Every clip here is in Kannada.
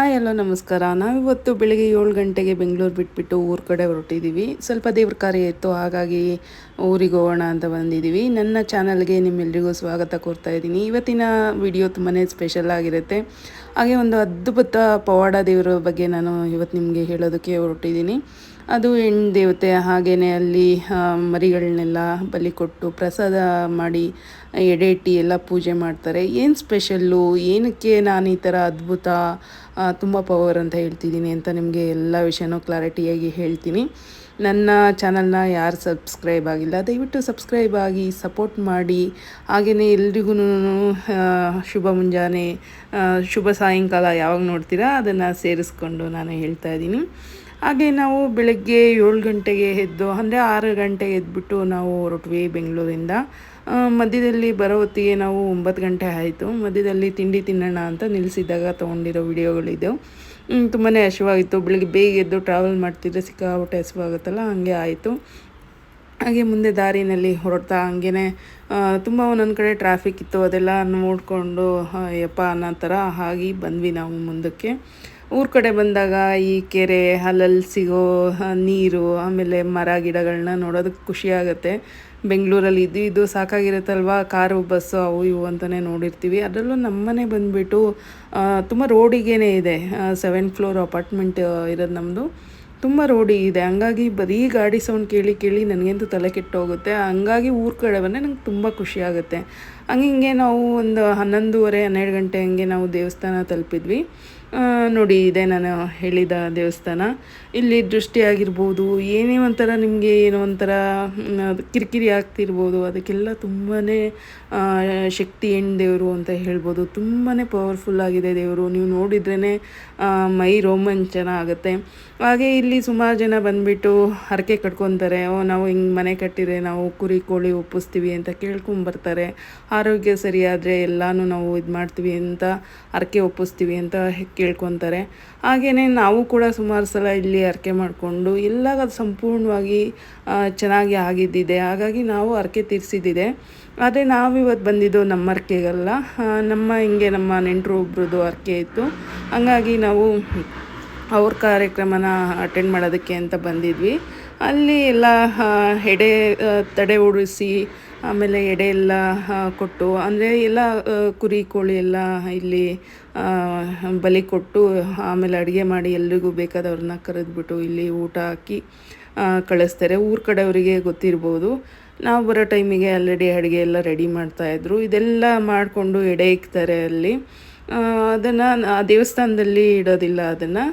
ಹಾಯ್ ಎಲ್ಲೋ ನಮಸ್ಕಾರ. ನಾವಿವತ್ತು ಬೆಳಿಗ್ಗೆ ಏಳು ಗಂಟೆಗೆ ಬೆಂಗಳೂರು ಬಿಟ್ಬಿಟ್ಟು ಊರ ಕಡೆ ಹೊರಟಿದ್ದೀವಿ ಸ್ವಲ್ಪ ದೇವ್ರ ಕಾರ್ಯ ಇತ್ತು, ಹಾಗಾಗಿ ಊರಿಗೆ ಹೋಗೋಣ ಅಂತ ಬಂದಿದ್ದೀವಿ ನನ್ನ ಚಾನಲ್ಗೆ ನಿಮ್ಮೆಲ್ಲರಿಗೂ ಸ್ವಾಗತ ಕೋರ್ತಾ ಇದ್ದೀನಿ. ಇವತ್ತಿನ ವಿಡಿಯೋ ತುಂಬಾ ಸ್ಪೆಷಲ್ ಆಗಿರುತ್ತೆ. ಹಾಗೆ ಒಂದು ಅದ್ಭುತ ಪವಾಡ ದೇವರ ಬಗ್ಗೆ ನಾನು ಇವತ್ತು ನಿಮಗೆ ಹೇಳೋದಕ್ಕೆ ಹೊರಟಿದ್ದೀನಿ ಅದು ಹೆಣ್ಣು ದೇವತೆ ಹಾಗೆಯೇ ಅಲ್ಲಿ ಮರಿಗಳನ್ನೆಲ್ಲ ಬಲಿ ಕೊಟ್ಟು ಪ್ರಸಾದ ಮಾಡಿ ಎಡೆಟ್ಟಿ ಎಲ್ಲ ಪೂಜೆ ಮಾಡ್ತಾರೆ. ಏನು ಸ್ಪೆಷಲ್ಲು? ಏನಕ್ಕೆ ನಾನು ಈ ಥರ ಅದ್ಭುತ ತುಂಬ ಪವರ್ ಅಂತ ಹೇಳ್ತಿದ್ದೀನಿ ಅಂತ ನಿಮಗೆ ಎಲ್ಲ ವಿಷಯನೂ ಕ್ಲಾರಿಟಿಯಾಗಿ ಹೇಳ್ತೀನಿ. ನನ್ನ ಚಾನಲ್ನ ಯಾರು ಸಬ್ಸ್ಕ್ರೈಬ್ ಆಗಿಲ್ಲ, ದಯವಿಟ್ಟು ಸಬ್ಸ್ಕ್ರೈಬ್ ಆಗಿ ಸಪೋರ್ಟ್ ಮಾಡಿ. ಹಾಗೆಯೇ ಎಲ್ರಿಗೂ ಶುಭ ಮುಂಜಾನೆ ಶುಭ ಸಾಯಂಕಾಲ ಯಾವಾಗ ನೋಡ್ತೀರಾ ಅದನ್ನು ಸೇರಿಸ್ಕೊಂಡು ನಾನು ಹೇಳ್ತಾ ಇದ್ದೀನಿ. ಹಾಗೆ ನಾವು ಬೆಳಗ್ಗೆ ಏಳು ಗಂಟೆಗೆ ಎದ್ದು ಅಂದರೆ ಆರು ಗಂಟೆ ಎದ್ಬಿಟ್ಟು ನಾವು ಹೊರಟ್ವಿ ಬೆಂಗಳೂರಿಂದ. ಮಧ್ಯದಲ್ಲಿ ಬರೋ ಹೊತ್ತಿಗೆ ನಾವು ಒಂಬತ್ತು ಗಂಟೆ ಆಯಿತು. ಮಧ್ಯದಲ್ಲಿ ತಿಂಡಿ ತಿನ್ನೋಣ ಅಂತ ನಿಲ್ಲಿಸಿದಾಗ ತೊಗೊಂಡಿರೋ ವಿಡಿಯೋಗಳಿದ್ದೆವು ತುಂಬಾ ಹಸಿವಾಗಿತ್ತು. ಬೆಳಿಗ್ಗೆ ಬೇಗ ಎದ್ದು ಟ್ರಾವೆಲ್ ಮಾಡ್ತಿದ್ರೆ ಸಿಕ್ಕಾಪಟ್ಟೆ ಹಸಿವಾಗುತ್ತಲ್ಲ, ಹಾಗೆ ಆಯಿತು. ಹಾಗೆ ಮುಂದೆ ದಾರಿನಲ್ಲಿ ಹೊರಡ್ತಾ ಹಂಗೆ ತುಂಬ ಒಂದೊಂದು ಕಡೆ ಟ್ರಾಫಿಕ್ ಇತ್ತು, ಅದೆಲ್ಲ ನೋಡಿಕೊಂಡು ಯಪ್ಪ ಅನ್ನೋ ಥರ ಆಗಿ ಬಂದ್ವಿ ನಾವು ಮುಂದಕ್ಕೆ. ಊರ ಕಡೆ ಬಂದಾಗ ಈ ಕೆರೆ, ಅಲ್ಲಲ್ಲಿ ಸಿಗೋ ನೀರು, ಆಮೇಲೆ ಮರ ಗಿಡಗಳನ್ನ ನೋಡೋದಕ್ಕೆ ಖುಷಿ ಆಗುತ್ತೆ. ಬೆಂಗಳೂರಲ್ಲಿ ಇದು ಇದು ಸಾಕಾಗಿರುತ್ತಲ್ವ? ಕಾರು, ಬಸ್ಸು, ಅವು ಇವು ಅಂತಲೇ ನೋಡಿರ್ತೀವಿ. ಅದರಲ್ಲೂ ನಮ್ಮನೆ ಬಂದುಬಿಟ್ಟು ತುಂಬ ರೋಡಿಗೇ ಇದೆ. ಸೆವೆನ್ ಫ್ಲೋರ್ ಅಪಾರ್ಟ್ಮೆಂಟ್ ಇರೋದು ನಮ್ಮದು ತುಂಬ ರೋಡಿ ಇದೆ. ಹಂಗಾಗಿ ಬರೀ ಗಾಡಿ ಸೌಂಡ್ ಕೇಳಿ ಕೇಳಿ ನನಗಂತೂ ತಲೆ ಕೆಟ್ಟೋಗುತ್ತೆ. ಹಂಗಾಗಿ ಊರ ಕಡೆ ಬಂದರೆ ನಂಗೆ ತುಂಬ ಖುಷಿ ಆಗುತ್ತೆ. ಹಂಗೆ ಹಿಂಗೆ ನಾವು ಒಂದು ಹನ್ನೊಂದುವರೆ, ಹನ್ನೆರಡು ಗಂಟೆ ಹಂಗೆ ನಾವು ದೇವಸ್ಥಾನ ತಲುಪಿದ್ವಿ. ನೋಡಿ, ಇದೆ ನಾನು ಹೇಳಿದ ದೇವಸ್ಥಾನ. ಇಲ್ಲಿ ದೃಷ್ಟಿ ಆಗಿರ್ಬೋದು ಏನೇ ಒಂಥರ ನಿಮಗೆ ಏನೋ ಒಂಥರ ಕಿರಿಕಿರಿ ಆಗ್ತಿರ್ಬೋದು, ಅದಕ್ಕೆಲ್ಲ ತುಂಬಾ ಶಕ್ತಿ ಹೆಣ್ಣು ದೇವರು ಅಂತ ಹೇಳ್ಬೋದು. ತುಂಬಾ ಪವರ್ಫುಲ್ ಆಗಿದೆ ದೇವರು. ನೀವು ನೋಡಿದ್ರೇ ಮೈ ರೋಮಾಂಚನ ಆಗುತ್ತೆ. ಹಾಗೆ ಇಲ್ಲಿ ಸುಮಾರು ಜನ ಬಂದುಬಿಟ್ಟು ಹರಕೆ ಕಟ್ಕೊತಾರೆ. ಓ, ನಾವು ಹಿಂಗೆ ಮನೆ ಕಟ್ಟಿದ್ರೆ ನಾವು ಕುರಿ, ಕೋಳಿ ಒಪ್ಪಿಸ್ತೀವಿ ಅಂತ ಕೇಳ್ಕೊಂಬರ್ತಾರೆ ಆರೋಗ್ಯ ಸರಿಯಾದರೆ ಎಲ್ಲನೂ ನಾವು ಇದು ಮಾಡ್ತೀವಿ ಅಂತ, ಹರಕೆ ಒಪ್ಪಿಸ್ತೀವಿ ಅಂತ ಕೇಳ್ಕೊತಾರೆ. ಹಾಗೆಯೇ ನಾವು ಕೂಡ ಸುಮಾರು ಸಲ ಇಲ್ಲಿ ಅರಕೆ ಮಾಡಿಕೊಂಡು ಎಲ್ಲ ಅದು ಸಂಪೂರ್ಣವಾಗಿ ಚೆನ್ನಾಗಿ ಆಗಿದ್ದಿದೆ. ಹಾಗಾಗಿ ನಾವು ಅರಕೆ ತೀರಿಸಿದ್ದಿದೆ. ಆದರೆ ನಾವಿವತ್ತು ಬಂದಿದ್ದು ನಮ್ಮ ಅರಕೆಗಲ್ಲ ನಮ್ಮ ಹಿಂಗೆ ನಮ್ಮ ನೆಂಟರು ಒಬ್ರದ್ದು ಅರಕೆ ಇತ್ತು. ಹಂಗಾಗಿ ನಾವು ಅವ್ರ ಕಾರ್ಯಕ್ರಮನ ಅಟೆಂಡ್ ಮಾಡೋದಕ್ಕೆ ಅಂತ ಬಂದಿದ್ವಿ. ಅಲ್ಲಿ ಎಲ್ಲ ಎಡೆ ತಡೆ ಉಡಿಸಿ ಆಮೇಲೆ ಎಡೆ ಎಲ್ಲ ಕೊಟ್ಟು, ಅಂದರೆ ಎಲ್ಲ ಕುರಿ, ಕೋಳಿ ಎಲ್ಲ ಇಲ್ಲಿ ಬಲಿ ಕೊಟ್ಟು, ಆಮೇಲೆ ಅಡುಗೆ ಮಾಡಿ ಎಲ್ರಿಗೂ ಬೇಕಾದವ್ರನ್ನ ಕರೆದ್ಬಿಟ್ಟು ಇಲ್ಲಿ ಊಟ ಹಾಕಿ ಕಳಿಸ್ತಾರೆ. ಊರ ಕಡೆಯವರಿಗೆ ಗೊತ್ತಿರ್ಬೋದು. ನಾವು ಬರೋ ಟೈಮಿಗೆ ಆಲ್ರೆಡಿ ಅಡುಗೆ ಎಲ್ಲ ರೆಡಿ ಮಾಡ್ತಾಯಿದ್ರು ಇದೆಲ್ಲ ಮಾಡಿಕೊಂಡು ಎಡೆ ಇಕ್ತಾರೆ ಅಲ್ಲಿ. ಅದನ್ನು ಆ ದೇವಸ್ಥಾನದಲ್ಲಿ ಇಡೋದಿಲ್ಲ ಅದನ್ನು.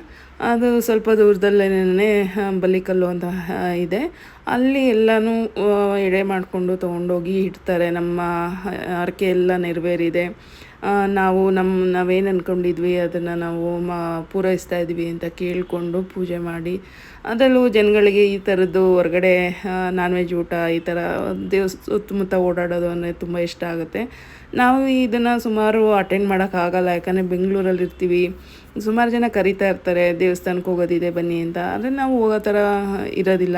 ಅದು ಸ್ವಲ್ಪ ದೂರದಲ್ಲೇ ಬಲಿಕಲ್ಲು ಅಂತ ಇದೆ. ಅಲ್ಲಿ ಎಲ್ಲನೂ ಎಡೆ ಮಾಡಿಕೊಂಡು ತೊಗೊಂಡೋಗಿ ಇಡ್ತಾರೆ. ನಮ್ಮ ಹರಕೆ ಎಲ್ಲ ನೆರವೇರಿದೆ. ನಾವು ನಮ್ಮ ನಾವೇನು ಅಂದ್ಕೊಂಡಿದ್ವಿ ಅದನ್ನು ನಾವು, ಮ, ಪೂರೈಸ್ತಾ ಇದ್ವಿ ಅಂತ ಕೇಳಿಕೊಂಡು ಪೂಜೆ ಮಾಡಿ, ಅದರಲ್ಲೂ ಜನಗಳಿಗೆ ಈ ಥರದ್ದು ಹೊರಗಡೆ ನಾನ್ ವೆಜ್ ಊಟ, ಈ ಥರ ದೇವಸ್, ಸುತ್ತಮುತ್ತ ಓಡಾಡೋದು ಅಂದರೆ ತುಂಬ ಇಷ್ಟ ಆಗುತ್ತೆ. ನಾವು ಇದನ್ನು ಸುಮಾರು ಅಟೆಂಡ್ ಮಾಡೋಕ್ಕಾಗಲ್ಲ ಯಾಕಂದರೆ ಬೆಂಗಳೂರಲ್ಲಿ ಇರ್ತೀವಿ. ಸುಮಾರು ಜನ ಕರಿತಾ ಇರ್ತಾರೆ ದೇವಸ್ಥಾನಕ್ಕೆ ಹೋಗೋದಿದೆ ಬನ್ನಿ ಅಂತ. ಆದರೆ ನಾವು ಹೋಗೋ ಥರ ಇರೋದಿಲ್ಲ.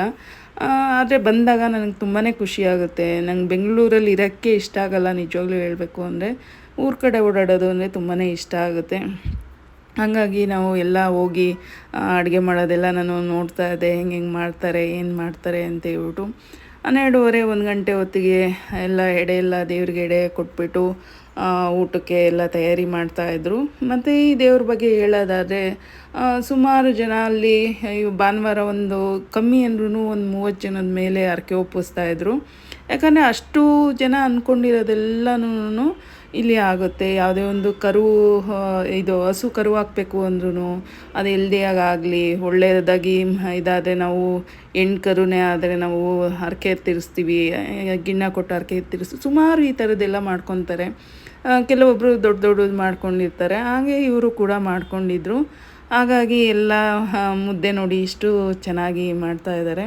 ಆದರೆ ಬಂದಾಗ ನನಗೆ ತುಂಬಾ ಖುಷಿ ಆಗುತ್ತೆ. ನಂಗೆ ಬೆಂಗಳೂರಲ್ಲಿ ಇರೋಕ್ಕೆ ಇಷ್ಟ ಆಗಲ್ಲ, ನಿಜವಾಗ್ಲೂ ಹೇಳಬೇಕು ಅಂದರೆ ಊರ ಕಡೆ ಓಡಾಡೋದು ಅಂದರೆ ತುಂಬಾ ಇಷ್ಟ ಆಗುತ್ತೆ. ಹಾಗಾಗಿ ನಾವು ಎಲ್ಲ ಹೋಗಿ ಅಡುಗೆ ಮಾಡೋದೆಲ್ಲ ನಾನು ನೋಡ್ತಾ ಇದ್ದೆ, ಹೆಂಗೆ ಹೆಂಗೆ ಮಾಡ್ತಾರೆ, ಏನು ಮಾಡ್ತಾರೆ ಅಂತ ಹೇಳ್ಬಿಟ್ಟು. ಹನ್ನೆರಡೂವರೆ, ಒಂದು ಗಂಟೆ ಹೊತ್ತಿಗೆ ಎಲ್ಲ ಎಡೆ ಎಲ್ಲ ದೇವ್ರಿಗೆ ಎಡೆ ಕೊಟ್ಬಿಟ್ಟು ಊಟಕ್ಕೆ ಎಲ್ಲ ತಯಾರಿ ಮಾಡ್ತಾಯಿದ್ರು ಮತ್ತು ಈ ದೇವ್ರ ಬಗ್ಗೆ ಹೇಳೋದಾದರೆ ಸುಮಾರು ಜನ ಅಲ್ಲಿ ಭಾನುವಾರ ಒಂದು ಕಮ್ಮಿ ಅಂದ್ರೂ ಒಂದು ಮೂವತ್ತು ಜನದ ಮೇಲೆ ಹರಕೆ ಒಪ್ಪಿಸ್ತಾ ಇದ್ರು. ಯಾಕಂದರೆ ಅಷ್ಟು ಜನ ಅಂದ್ಕೊಂಡಿರೋದೆಲ್ಲನೂ ಇಲ್ಲಿ ಆಗುತ್ತೆ. ಯಾವುದೇ ಒಂದು ಕರು ಇದು ಹಸು ಕರು ಹಾಕಬೇಕು ಅಂದ್ರೂ ಅದು ಎಲ್ದಿಯಾಗಿ ಆಗಲಿ ಒಳ್ಳೆಯದಾಗಿ ಇದಾದರೆ ನಾವು ಹೆಣ್ಣು ಕರುನೇ ಆದರೆ ನಾವು ಹರಕೆ ತೀರಿಸ್ತೀವಿ, ಗಿಣ್ಣ ಕೊಟ್ಟು ಹರಕೆ ತೀರಿಸ್ತೀವಿ. ಸುಮಾರು ಈ ಥರದ್ದೆಲ್ಲ ಮಾಡ್ಕೊತಾರೆ. ಕೆಲವೊಬ್ಬರು ದೊಡ್ಡ ದೊಡ್ಡದು ಮಾಡ್ಕೊಂಡಿರ್ತಾರೆ. ಹಾಗೆ ಇವರು ಕೂಡ ಮಾಡ್ಕೊಂಡಿದ್ರು. ಹಾಗಾಗಿ ಎಲ್ಲ ಮುದ್ದೆ ನೋಡಿ ಇಷ್ಟು ಚೆನ್ನಾಗಿ ಮಾಡ್ತಾ ಇದ್ದಾರೆ.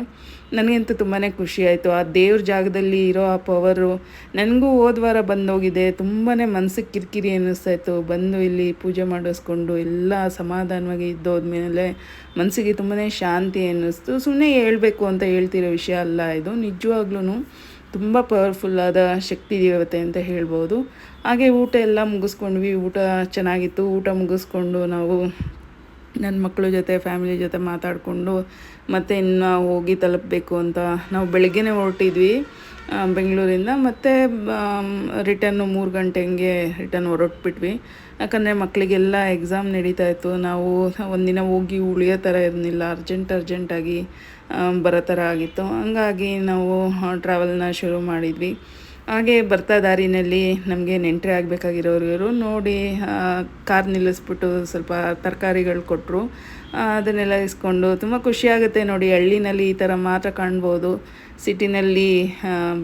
ನನಗಂತೂ ತುಂಬಾ ಖುಷಿ ಆಯಿತು. ಆ ದೇವ್ರ ಜಾಗದಲ್ಲಿ ಇರೋ ಆ ಪವರು ನನಗೂ ಹೋದ ವಾರ ಬಂದೋಗಿದೆ. ತುಂಬಾ ಮನಸ್ಸಿಗೆ ಕಿರಿಕಿರಿ ಅನ್ನಿಸ್ತಾಯಿತ್ತು ಬಂದು ಇಲ್ಲಿ ಪೂಜೆ ಮಾಡಿಸ್ಕೊಂಡು ಎಲ್ಲ ಸಮಾಧಾನವಾಗಿ ಇದ್ದೋದ್ಮೇಲೆ ಮನಸ್ಸಿಗೆ ತುಂಬಾ ಶಾಂತಿ ಅನ್ನಿಸ್ತು ಸುಮ್ಮನೆ ಹೇಳಬೇಕು ಅಂತ ಹೇಳ್ತಿರೋ ವಿಷಯ ಅಲ್ಲ ಇದು. ನಿಜವಾಗ್ಲೂ ತುಂಬ ಪವರ್ಫುಲ್ಲಾದ ಶಕ್ತಿ ದೇವತೆ ಅಂತ ಹೇಳ್ಬೋದು. ಹಾಗೆ ಊಟ ಎಲ್ಲ ಮುಗಿಸ್ಕೊಂಡ್ವಿ. ಊಟ ಚೆನ್ನಾಗಿತ್ತು. ಊಟ ಮುಗಿಸ್ಕೊಂಡು ನಾವು ನನ್ನ ಮಕ್ಕಳ ಜೊತೆ ಫ್ಯಾಮಿಲಿ ಜೊತೆ ಮಾತಾಡಿಕೊಂಡು ಮತ್ತೆ ಇನ್ನು ಹೋಗಿ ತಲುಪಬೇಕು ಅಂತ ನಾವು ಬೆಳಗ್ಗೆನೇ ಹೊರಟಿದ್ವಿ ಬೆಂಗಳೂರಿಂದ. ಮತ್ತೆ ರಿಟರ್ನು ಮೂರು ಗಂಟೆ ಹಂಗೆ ರಿಟರ್ನ್ ಹೊರಟ್ಬಿಟ್ವಿ. ಯಾಕಂದರೆ ಮಕ್ಕಳಿಗೆಲ್ಲ ಎಕ್ಸಾಮ್ ನಡೀತಾ ಇತ್ತು. ನಾವು ಒಂದಿನ ಹೋಗಿ ಉಳಿಯೋ ಥರ ಇರಲಿಲ್ಲ. ಅರ್ಜೆಂಟ್ ಅರ್ಜೆಂಟಾಗಿ ಬರೋ ಥರ ಆಗಿತ್ತು. ಹಂಗಾಗಿ ನಾವು ಟ್ರಾವೆಲ್ನ ಶುರು ಮಾಡಿದ್ವಿ. ಹಾಗೆ ಬರ್ತಾ ದಾರಿನಲ್ಲಿ ನಮಗೆ ನೆಂಟ್ರಿ ಆಗಬೇಕಾಗಿರೋರು ನೋಡಿ ಕಾರ್ ನಿಲ್ಲಿಸ್ಬಿಟ್ಟು ಸ್ವಲ್ಪ ತರಕಾರಿಗಳು ಕೊಟ್ಟರು ಅದನ್ನೆಲ್ಲ ಇಸ್ಕೊಂಡು ತುಂಬ ಖುಷಿಯಾಗುತ್ತೆ ನೋಡಿ, ಹಳ್ಳಿನಲ್ಲಿ ಈ ಥರ ಮಾತ್ರ ಕಾಣ್ಬೋದು. ಸಿಟಿನಲ್ಲಿ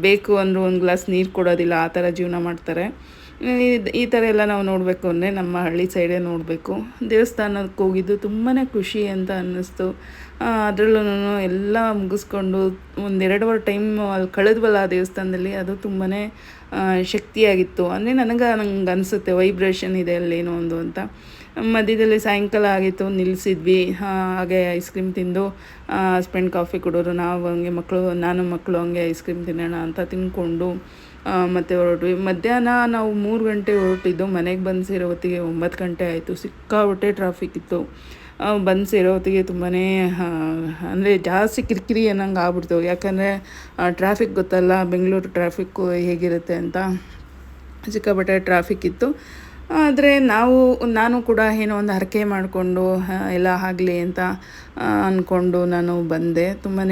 ಬೇಕು ಅಂದರೂ ಒಂದು ಗ್ಲಾಸ್ ನೀರು ಕೊಡೋದಿಲ್ಲ, ಆ ಥರ ಜೀವನ ಮಾಡ್ತಾರೆ. ಈ- ಥರ ಎಲ್ಲ ನಾವು ನೋಡಬೇಕು ಅಂದರೆ ನಮ್ಮ ಹಳ್ಳಿ ಸೈಡೇ ನೋಡಬೇಕು. ದೇವಸ್ಥಾನಕ್ಕೆ ಹೋಗಿದ್ದು ತುಂಬಾ ಖುಷಿ ಅಂತ ಅನ್ನಿಸ್ತು. ಅದರಲ್ಲೂ ಎಲ್ಲ ಮುಗಿಸ್ಕೊಂಡು ಒಂದೆರಡುವರೆ ಟೈಮ್ ಅಲ್ಲಿ ಕಳೆದ್ವಲ್ಲ ಆ ದೇವಸ್ಥಾನದಲ್ಲಿ, ಅದು ತುಂಬಾ ಶಕ್ತಿಯಾಗಿತ್ತು. ಅಂದರೆ ನನಗೆ ನಂಗೆ ಅನಿಸುತ್ತೆ, ವೈಬ್ರೇಷನ್ ಇದೆ ಅಲ್ಲೇನೋ ಒಂದು ಅಂತ. ಮಧ್ಯದಲ್ಲಿ ಸಾಯಂಕಾಲ ಆಗಿತ್ತು, ನಿಲ್ಲಿಸಿದ್ವಿ. ಹಾಗೆ ಐಸ್ ಕ್ರೀಮ್ ತಿಂದು ಹಸ್ಬೆಂಡ್ ಕಾಫಿ ಕೊಡೋರು, ನಾವು ಹಂಗೆ ಮಕ್ಕಳು, ನಾನು ಮಕ್ಕಳು ಹಂಗೆ ಐಸ್ ಕ್ರೀಮ್ ತಿನ್ನೋಣ ಅಂತ ತಿಂದ್ಕೊಂಡು ಮತ್ತೆ ಹೊರಟ್ವಿ. ಮಧ್ಯಾಹ್ನ ನಾವು ಮೂರು ಗಂಟೆ ಹೊರಟಿದ್ದು, ಮನೆಗೆ ಬಂದು ಸೇರೋ ಹೊತ್ತಿಗೆ ಒಂಬತ್ತು ಗಂಟೆ ಆಯಿತು. ಸಿಕ್ಕಾಪಟ್ಟೆ ಟ್ರಾಫಿಕ್ ಇತ್ತು. ಬಂದು ಸೇರೋ ಹೊತ್ತಿಗೆ ತುಂಬಾ ಅಂದರೆ ಜಾಸ್ತಿ ಕಿರಿಕಿರಿ ಅನ್ನಂಗೆ ಆಗ್ಬಿಡ್ತು. ಯಾಕಂದರೆ ಟ್ರಾಫಿಕ್ ಗೊತ್ತಲ್ಲ, ಬೆಂಗಳೂರು ಟ್ರಾಫಿಕ್ಕು ಹೇಗಿರುತ್ತೆ ಅಂತ. ಸಿಕ್ಕಾಪಟ್ಟೆ ಟ್ರಾಫಿಕ್ ಇತ್ತು. ಆದರೆ ನಾವು, ನಾನು ಕೂಡ ಏನೋ ಒಂದು ಹರಕೆ ಮಾಡಿಕೊಂಡು ಎಲ್ಲ ಆಗಲಿ ಅಂತ ಅಂದ್ಕೊಂಡು ನಾನು ಬಂದೆ. ತುಂಬಾ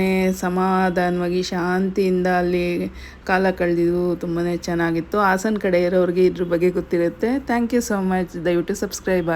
ಸಮಾಧಾನವಾಗಿ, ಶಾಂತಿಯಿಂದ ಅಲ್ಲಿ ಕಾಲ ಕಳೆದಿದ್ದು ತುಂಬಾ ಚೆನ್ನಾಗಿತ್ತು. ಹಾಸನ ಕಡೆ ಇರೋರಿಗೆ ಇದ್ರ ಬಗ್ಗೆ ಗೊತ್ತಿರುತ್ತೆ. ಥ್ಯಾಂಕ್ ಯು ಸೊ ಮಚ್ ದಯವಿಟ್ಟು ಸಬ್ಸ್ಕ್ರೈಬ್ ಆಗಿ.